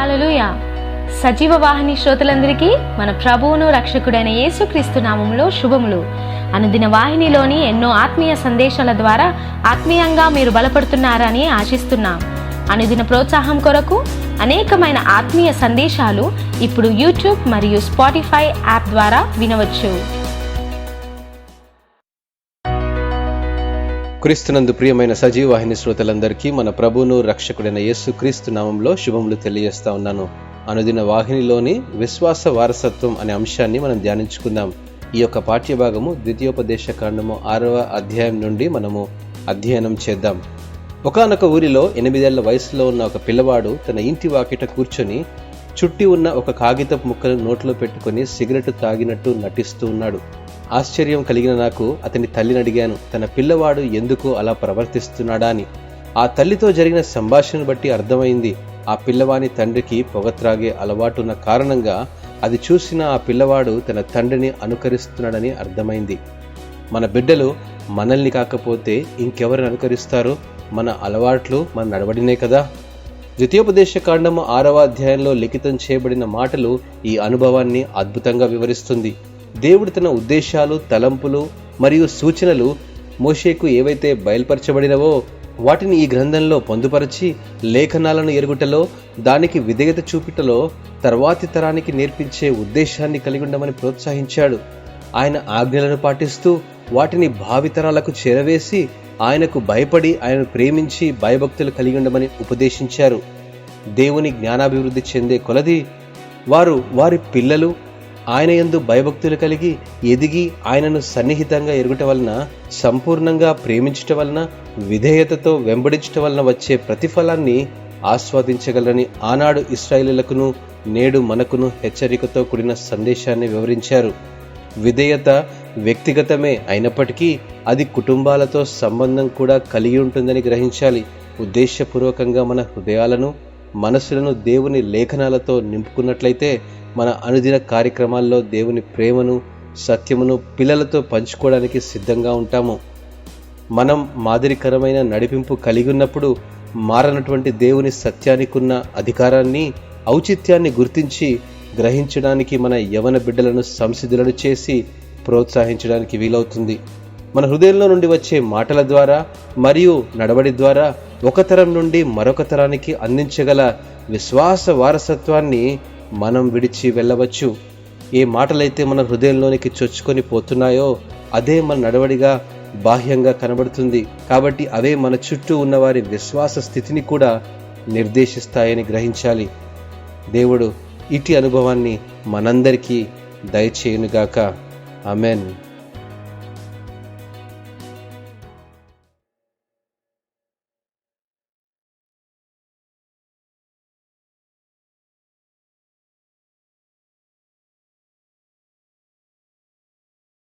Hallelujah సజీవ వాహిని శ్రోతలందరికీ మన ప్రభువును రక్షకుడైన యేసుక్రీస్తు నామములో శుభములు. అనుదిన వాహినిలోని ఎన్నో ఆత్మీయ సందేశాల ద్వారా ఆత్మీయంగా మీరు బలపడుతున్నారని ఆశిస్తున్నాం. అనుదిన ప్రోత్సాహం కొరకు అనేకమైన ఆత్మీయ సందేశాలు ఇప్పుడు యూట్యూబ్ మరియు స్పాటిఫై యాప్ ద్వారా వినవచ్చు. క్రీస్తునందు ప్రియమైన సజీవాహిని శ్రోతలందరికీ మన ప్రభును రక్షకుడైన యేసు క్రీస్తు నామంలో శుభములు తెలియజేస్తా ఉన్నాను. అనుదిన వాహినిలోని విశ్వాస వారసత్వం అనే అంశాన్ని మనం ధ్యానించుకుందాం. ఈ యొక్క పాఠ్యభాగము ద్వితీయోపదేశ కాండము ఆరవ అధ్యాయం నుండి మనము అధ్యయనం చేద్దాం. ఒకానొక ఊరిలో ఎనిమిదేళ్ళ వయసులో ఉన్న ఒక పిల్లవాడు తన ఇంటి వాకిట కూర్చొని చుట్టి ఉన్న ఒక కాగితపు ముక్కను నోట్లో పెట్టుకొని సిగరెట్ తాగినట్టు నటిస్తూ ఉన్నాడు. ఆశ్చర్యం కలిగిన నాకు అతని తల్లిని అడిగాను తన పిల్లవాడు ఎందుకు అలా ప్రవర్తిస్తున్నాడా అని ఆ తల్లితో జరిగిన సంభాషణను బట్టి అర్థమైంది ఆ పిల్లవాని తండ్రికి పొగ త్రాగే అలవాటున్న కారణంగా అది చూసిన ఆ పిల్లవాడు తన తండ్రిని అనుకరిస్తున్నాడని అర్థమైంది. మన బిడ్డలు మనల్ని కాకపోతే ఇంకెవరిని అనుకరిస్తారు? మన అలవాట్లు మన నడవడినే కదా? ద్వితీయోపదేశ కాండము ఆరవ అధ్యాయంలో లిఖితం చేయబడిన మాటలు ఈ అనుభవాన్ని అద్భుతంగా వివరిస్తుంది. దేవుడు తన ఉద్దేశాలు తలంపులు మరియు సూచనలు మోషేకు ఏవైతే బయలుపరచబడినవో వాటిని ఈ గ్రంథంలో పొందుపరచి లేఖనాలను ఎరుగుటలో దానికి విధేయత చూపిటలో తర్వాతి తరానికి నేర్పించే ఉద్దేశాన్ని కలిగి ఉండమని ప్రోత్సహించాడు. ఆయన ఆజ్ఞలను పాటిస్తూ వాటిని భావితరాలకు చేరవేసి ఆయనకు భయపడి ఆయనను ప్రేమించి భయభక్తులు కలిగి ఉండమని ఉపదేశించారు. దేవుని జ్ఞానాభివృద్ధి చెందే కొలది వారు వారి పిల్లలు ఆయన యందు భయభక్తులు కలిగి ఎదిగి ఆయనను సన్నిహితంగా ఎరుగుట వలన సంపూర్ణంగా ప్రేమించటం వలన విధేయతతో వెంబడించటం వలన వచ్చే ప్రతిఫలాన్ని ఆస్వాదించగలరని ఆనాడు ఇస్రాయిలకును నేడు మనకును హెచ్చరికతో కూడిన సందేశాన్ని వివరించారు. విధేయత వ్యక్తిగతమే అయినప్పటికీ అది కుటుంబాలతో సంబంధం కూడా కలిగి ఉంటుందని గ్రహించాలి. ఉద్దేశపూర్వకంగా మన హృదయాలను మనసులను దేవుని లేఖనాలతో నింపుకున్నట్లయితే మన అనుదిన కార్యక్రమాల్లో దేవుని ప్రేమను సత్యమును పిల్లలతో పంచుకోవడానికి సిద్ధంగా ఉంటాము. మనం మాదిరికరమైన నడిపింపు కలిగి ఉన్నప్పుడు మారనటువంటి దేవుని సత్యానికున్న అధికారాన్ని ఔచిత్యాన్ని గుర్తించి గ్రహించడానికి మన యవన బిడ్డలను సంసిద్ధులను చేసి ప్రోత్సహించడానికి వీలవుతుంది. మన హృదయంలో నుండి వచ్చే మాటల ద్వారా మరియు నడవడి ద్వారా ఒక తరం నుండి మరొక తరానికి అందించగల విశ్వాస వారసత్వాన్ని మనం విడిచి వెళ్ళవచ్చు. ఏ మాటలైతే మన హృదయంలోనికి చొచ్చుకొని పోతున్నాయో అదే మన నడవడిగా బాహ్యంగా కనబడుతుంది. కాబట్టి అవే మన చుట్టూ ఉన్నవారి విశ్వాస స్థితిని కూడా నిర్దేశిస్తాయని గ్రహించాలి. దేవుడు ఇటీ అనుభవాన్ని మనందరికీ దయచేయునుగాక. అమెన్